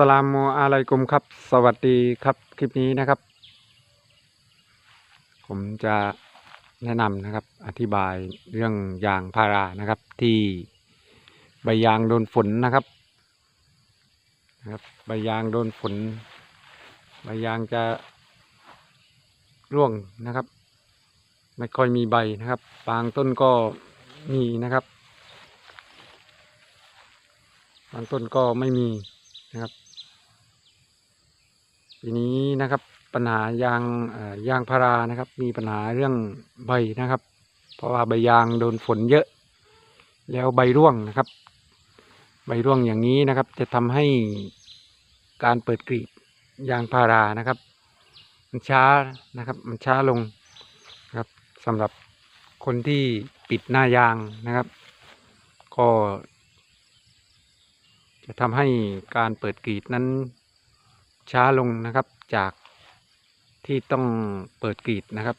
สลามอะลัยกุมครับ สวัสดีครับคลิปนี้นะครับ ผมจะแนะนำนะครับ อธิบายเรื่องยางพารานะครับ ที่ใบยางโดนฝนนะครับนะครับ ใบยางโดนฝน ใบยางจะร่วงนะครับ ไม่ค่อยมีใบนะครับ บางต้นก็มีนะครับ บางต้นก็ไม่มีนะครับ ปีนี้นะครับปัญหายางยางพารานะครับ มีปัญหาเรื่องใบนะครับ เพราะว่าใบยางโดนฝนเยอะ แล้วใบร่วงนะครับ ใบร่วงอย่างนี้นะครับ จะทำให้การเปิดกรีบยางพารานะครับ มันช้านะครับ มันช้าลงนะครับสำหรับคนที่ปิดหน้ายางนะครับ ก็จะทำให้การเปิดกรีดนั้น ช้าลงนะครับจากที่ต้องเปิดกรีดนะครับ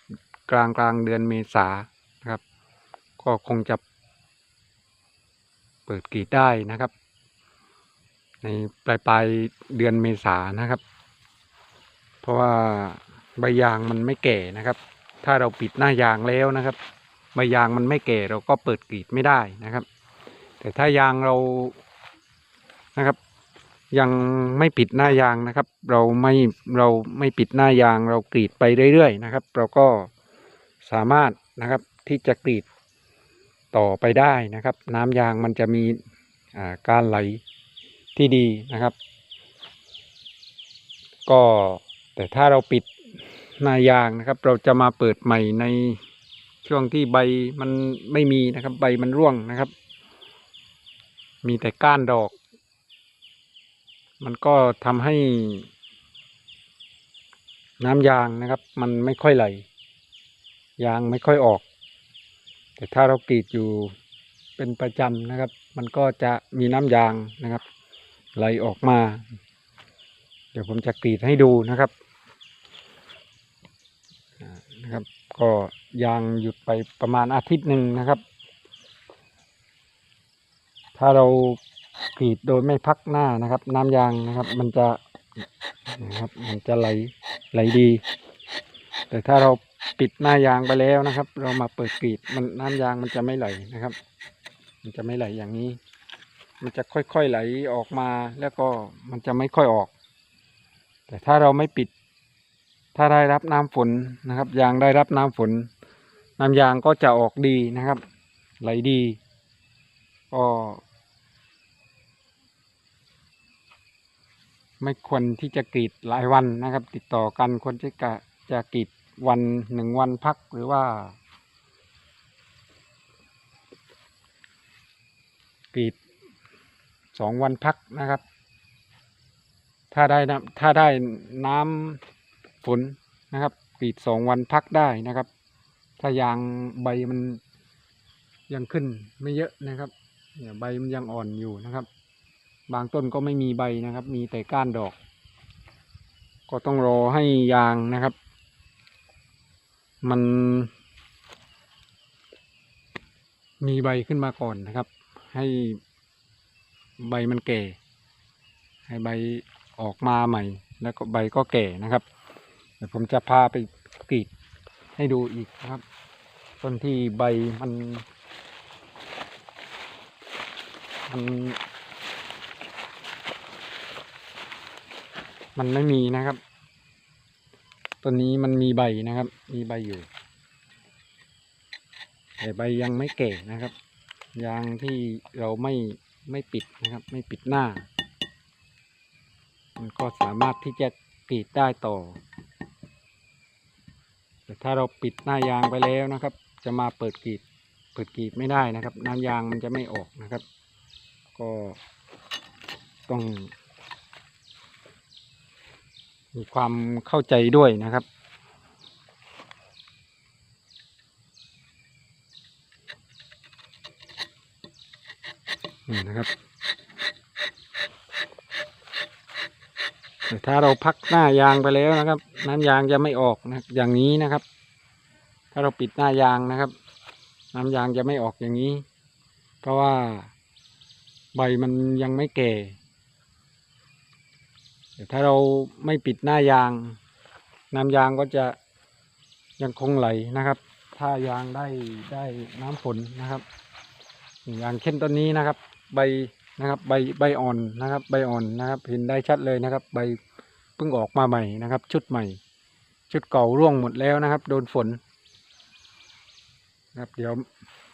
กลางกลางเดือนเมษานะครับ ก็คงจะเปิดกรีดได้นะครับ ในปลายปลายเดือนเมษานะครับ เพราะว่าใบยางมันไม่แก่นะครับ ถ้าเราปิดหน้ายางแล้วนะครับ ใบยางมันไม่แก่เราก็เปิดกรีดไม่ได้นะครับ แต่ถ้ายางเรานะครับ ยังไม่ปิดหน้ายางนะครับ เราไม่เราไม่ปิดหน้ายาง เรากรีดไปเรื่อยๆนะครับ เราก็สามารถนะครับที่จะกรีดต่อไปได้นะครับ น้ำยางมันจะมีการไหลที่ดีนะครับ ก็แต่ถ้าเราปิดหน้ายางนะครับ เราจะมาเปิดใหม่ในช่วงที่ใบมันไม่มีนะครับ ใบมันร่วงนะครับ มีแต่ก้านดอก มันก็ทำให้ น้ำยางนะครับ มันไม่ค่อยไหล ยางไม่ค่อยออก แต่ถ้าเรากรีดอยู่เป็นประจำนะครับ มันก็จะมีน้ำยางนะครับ ไหลออกมา เดี๋ยวผมจะกรีดให้ดูนะครับนะครับ ก็ยางหยุดไปประมาณอาทิตย์หนึ่งนะครับ ถ้าเรา กรีดโดยไม่พักหน้านะครับ น้ำยางนะครับ มันจะนะครับ มันจะไหลไหลดี แต่ถ้าเราปิดหน้ายางไปแล้วนะครับ เรามาเปิดกรีดมันน้ำยางมันจะไม่ไหลนะครับ มันจะไม่ไหลอย่างนี้ มันจะค่อยๆไหลออกมาแล้วก็มันจะไม่ค่อยออก แต่ถ้าเราไม่ปิด ถ้าได้รับน้ำฝนนะครับ ยางได้รับน้ำฝน น้ำยางก็จะออกดีนะครับ ไหลดีก็ ไม่ควรที่จะกรีดหลายวันนะครับ ติดต่อกันควรจะกะจะกรีดวันหนึ่งวันพักหรือว่ากรีดสองวันพักนะครับ ถ้าได้น้ำถ้าได้น้ำฝนนะครับกรีดสองวันพักได้นะครับ ถ้ายางใบมันยังขึ้นไม่เยอะนะครับเนี่ยใบมันยังอ่อนอยู่นะครับ บางต้นก็ไม่มีใบนะครับ มีแต่ก้านดอก ก็ต้องรอให้ยางนะครับ มัน มีใบขึ้นมาก่อนนะครับ ให้ใบมันแก่ ให้ใบออกมาใหม่ แล้วก็ใบก็แก่นะครับเดี๋ยวผมจะพาไปกรีดให้ดูอีกนะครับ ต้นที่ใบมันมัน มันไม่มีนะครับต้นนี้มันมีใบนะครับ มีใบอยู่ แต่ใบยังไม่แก่นะครับ ยางที่เราไม่ไม่ปิดนะครับ ไม่ปิดหน้า มันก็สามารถที่จะกรีดได้ต่อ แต่ถ้าเราปิดหน้ายางไปแล้วนะครับ จะมาเปิดกรีด เปิดกรีดไม่ได้นะครับ น้ำยางมันจะไม่ออกนะครับ ก็ต้อง มีความเข้าใจด้วยนะครับ นี่นะครับแต่ถ้าเราพักหน้ายางไปแล้วนะครับ น้ำยางจะไม่ออกนะอย่างนี้นะครับ ถ้าเราปิดหน้ายางนะครับ น้ำยางจะไม่ออกอย่างนี้ เพราะว่าใบมันยังไม่แก่ ถ้าเราไม่ปิดหน้ายาง น้ำยางก็จะยังคงไหลนะครับ ถ้ายางได้ได้น้ำฝนนะครับ อย่างเช่นต้นนี้นะครับ ใบนะครับ ใบใบอ่อนนะครับ ใบอ่อนนะครับ เห็นได้ชัดเลยนะครับ ใบเพิ่งออกมาใหม่นะครับ ชุดใหม่ ชุดเก่าร่วงหมดแล้วนะครับ โดนฝนนะครับเดี๋ยว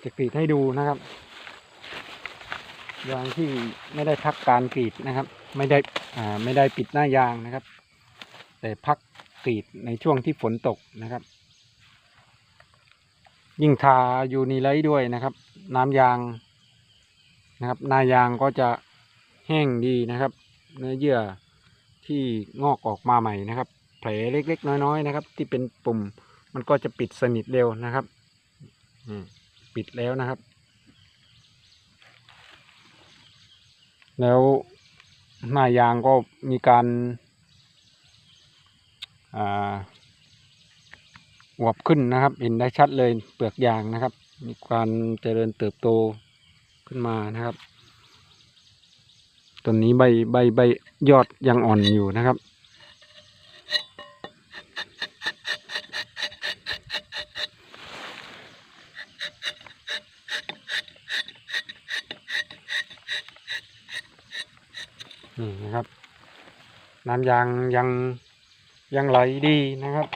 จะกรีดให้ดูนะครับ ยางที่ไม่ได้พักการกรีดนะครับ ไม่ได้อ่าไม่ได้ปิดหน้ายางนะครับ แต่พักกรีดในช่วงที่ฝนตกนะครับ ยิ่งทายูนิไลท์ด้วยนะครับ น้ำยางนะครับหน้ายางก็จะแห้งดีนะครับ เนื้อเยื่อที่งอกออกมาใหม่นะครับ แผลเล็กๆ น้อยๆ นะครับ ที่เป็นปุ่มมันก็จะปิดสนิทเร็วนะครับอืมปิดแล้วนะครับ แล้วหน้ายางก็มีการอวบขึ้นนะครับ เห็นได้ชัดเลยเปลือกยางนะครับ มีการเจริญเติบโตขึ้นมานะครับต้นนี้ใบใบใบยอดยังอ่อนอยู่นะครับ นี่นะครับ น้ำยางยังยังไหลดีนะครับ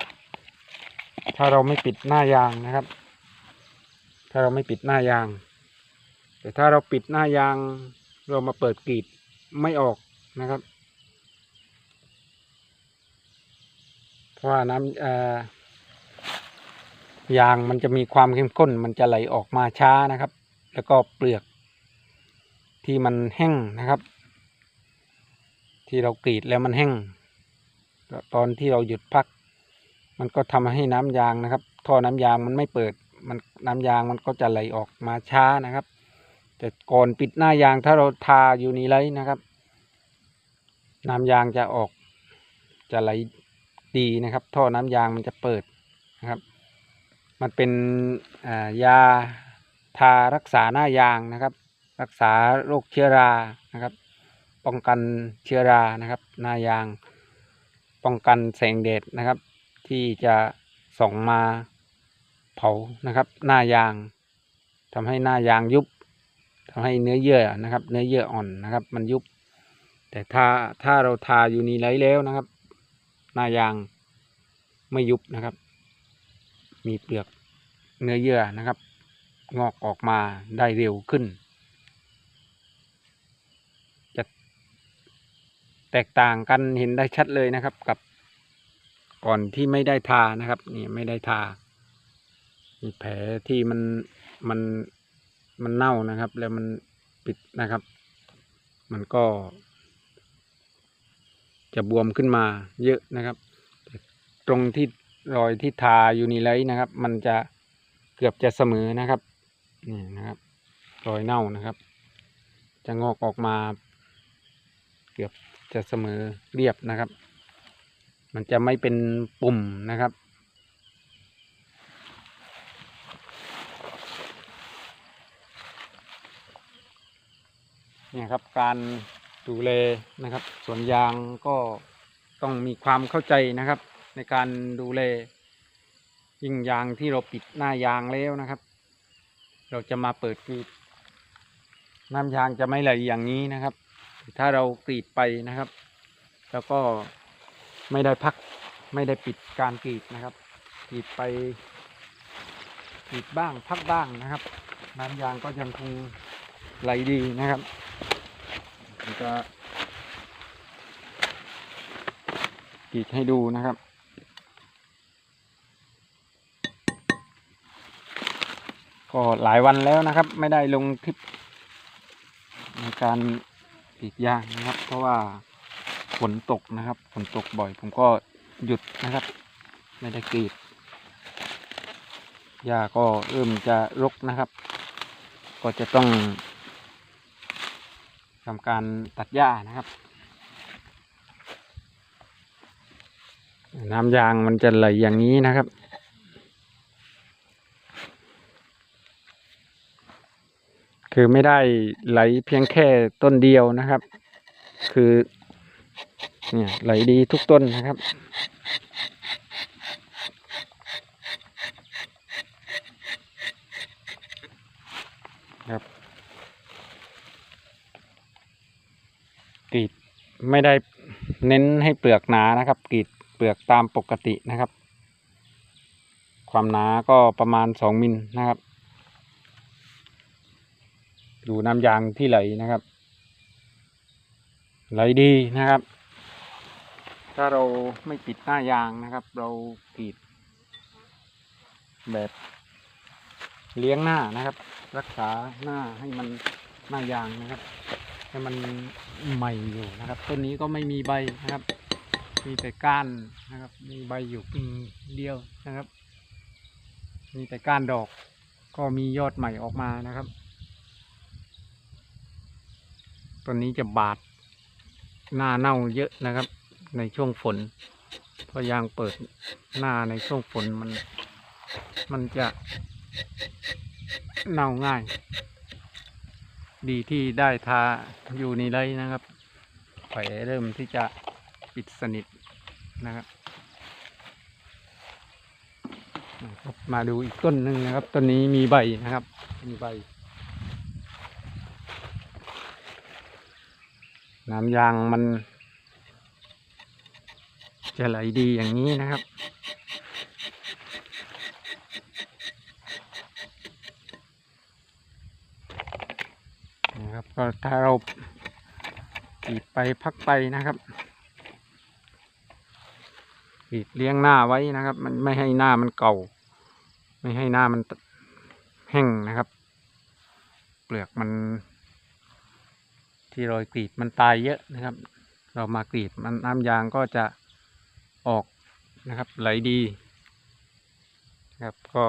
ถ้าเราไม่ปิดหน้ายางนะครับ ถ้าเราไม่ปิดหน้ายาง แต่ถ้าเราปิดหน้ายางเรามาเปิดกรีดไม่ออกนะครับ เพราะว่าน้ำยางมันจะมีความเข้มข้น มันจะไหลออกมาช้านะครับ แล้วก็เปลือกที่มันแห้งนะครับ ที่เรากรีดแล้วมันแห้งตอนที่เราหยุดพัก มันก็ทำให้น้ำยางนะครับ ท่อน้ำยางมันไม่เปิด มันน้ำยางมันก็จะไหลออกมาช้านะครับ แต่ก่อนปิดหน้ายางถ้าเราทาอยู่นิไลท์นะครับ น้ำยางจะออกจะไหลดีนะครับ ท่อน้ำยางมันจะเปิดนะครับ มันเป็นยาทารักษาหน้ายางนะครับ รักษาโรคเชื้อรานะครับ ป้องกันเชื้อรานะครับ หน้ายาง ป้องกันแสงแดดนะครับ ที่จะส่องมาเผานะครับ หน้ายางทำให้หน้ายางยุบทำให้เนื้อเยื่อนะครับ เนื้อเยื่ออ่อนนะครับ มันยุบ แต่ถ้าถ้าเราทาอยู่นี้ไลแล้วนะครับ หน้ายางไม่ยุบนะครับ มีเปลือกเนื้อเยื่อนะครับ งอกออกมาได้เร็วขึ้น จะแต กต่างกันเห็นได้ชัดเลยนะครับ กับก่อนที่ไม่ได้ทานะครับ นี่ไม่ได้ทามีแผลที่มันมันมันเน่านะครับ แล้วมันปิดนะครับ มันก็ จะบวมขึ้นมาเยอะนะครับ ตรงที่รอยที่ทาอยู่นิไลท์นะครับ มันจะเกือบจะเสมอนะครับนี่นะครับรอยเน่านะครับ จะงอกออกมาเกือบ จะเสมอเรียบนะครับ มันจะไม่เป็นปุ่มนะครับ เนี่ยครับการดูแลนะครับสวนยางก็ต้องมีความเข้าใจนะครับ ในการดูแลยิ่งยางที่เราปิดหน้ายางแล้วนะครับ เราจะมาเปิดกรีดน้ำยางจะไม่ไหลอย่างนี้นะครับ ถ้าเรากรีดไปนะครับ แล้วก็ไม่ได้พักไม่ได้ปิดการกรีดนะครับกรีดไปกรีดบ้างพักบ้างนะครับ น้ำยางก็ยังคงไหลดีนะครับจะกรีดให้ดูนะครับก็หลายวันแล้วนะครับ ไม่ได้ลงคลิปในการ กรีดยางนะครับ เพราะว่าฝนตกนะครับฝนตกบ่อย ผมก็หยุดนะครับ ไม่ได้กรีดหญ้าก็เริ่มจะรกนะครับ ก็จะต้องทำการตัดหญ้านะครับ น้ำยางมันจะไหลอย่างนี้นะครับ คือไม่ได้ไหลเพียงแค่ต้นเดียวนะครับ คือเนี่ยไหลดีทุกต้นนะครับครับกรีดไม่ได้เน้นให้เปลือกหนานะครับกรีดเปลือกตามปกตินะครับ ความหนาก็ประมาณสองมิลนะครับ ดูน้ำยางที่ไหลนะครับ ไหลดีนะครับ ถ้าเราไม่ปิดหน้ายางนะครับ เรากรีดแบบเลี้ยงหน้านะครับ รักษาหน้าให้มันหน้ายางนะครับ ให้มันใหม่อยู่นะครับต้นนี้ก็ไม่มีใบนะครับ มีแต่ก้านนะครับ มีใบอยู่กิ่งเดียวนะครับ มีแต่ก้านดอก ก็มียอดใหม่ออกมานะครับ ต้นนี้จะบาดหน้าเน่าเยอะนะครับ ในช่วงฝนเพราะยางเปิดหน้าในช่วงฝนมัน มันจะเน่าง่าย ดีที่ได้ทาอยู่ในไรนะครับไฟเริ่มที่จะปิดสนิทนะครับ มาดูอีกต้นหนึ่งนะครับ ต้นนี้มีใบนะครับ มีใบ น้ำยางมัน จะไหลดีอย่างนี้นะครับ นะครับก็ถ้าเรากรีดไปพักไปนะครับกรีดเลี้ยงหน้าไว้นะครับ มันไม่ให้หน้ามันเก่า ไม่ให้หน้ามันแห้งนะครับ เปลือกมัน ที่รอยกรีดมันตายเยอะนะครับ เรามากรีดมันน้ำยางก็จะออกนะครับไหลดีนะครับก็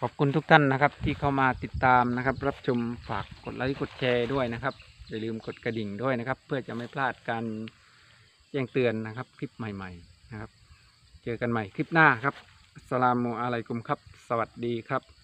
ขอบคุณทุกท่านนะครับ ที่เข้ามาติดตามนะครับ รับชมฝากกดไลค์กดแชร์ด้วยนะครับ อย่าลืมกดกระดิ่งด้วยนะครับ เพื่อจะไม่พลาดการแจ้งเตือนนะครับ คลิปใหม่ ๆ นะครับ เจอกันใหม่คลิปหน้าครับสสลามุอะลัยกุมครับ สวัสดีครับ